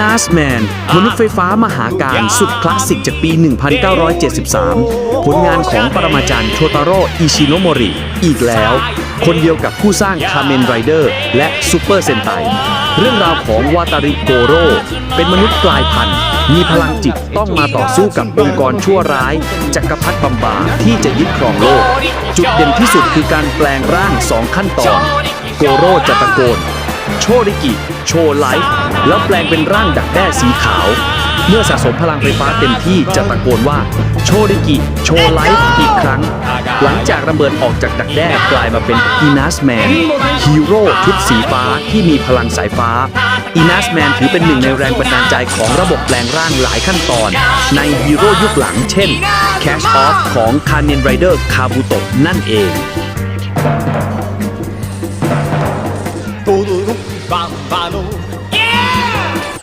นาสแมนมนุษย์ไฟฟ้ามหาการสุดคลาสสิกจากปี 1973 ผลงานของปรมาจารย์โชตาโร่อิชิโนโมริ อีกแล้ว คนเดียวกับผู้สร้างคาเมนไรเดอร์และซูเปอร์เซนไตเรื่องราวของวาตาริโกโร่เป็นมนุษย์กลายพันธุ์ มีพลังจิตต้องมาต่อสู้กับองค์กรชั่วร้าย จักรพรรดิบัมบาที่จะยึดครองโลก จุดเด่นที่สุดคือการแปลงร่างสองขั้นตอน โกโร่จะตะโกน โชริกิ โชไลฟ์แล้วแปลงเป็นร่างดักแด้สีขาว เมื่อสะสมพลังไฟฟ้าเต็มที่จะตะโกนว่า โชริกิ โชไลฟ์อีกครั้ง หลังจากระเบิดออกจากดักแด้กลายมาเป็นอีนัสแมนฮีโร่ชุดสีฟ้าที่มีพลังสายฟ้าอีนัสแมนถือเป็นหนึ่งในแรงบันดาลใจของระบบแปลงร่างหลายขั้นตอน ในฮีโร่ยุคหลังเช่น Cash Off ของ k a m e n Rider Kabuto นั่นเอง Todo rum, bam, bam,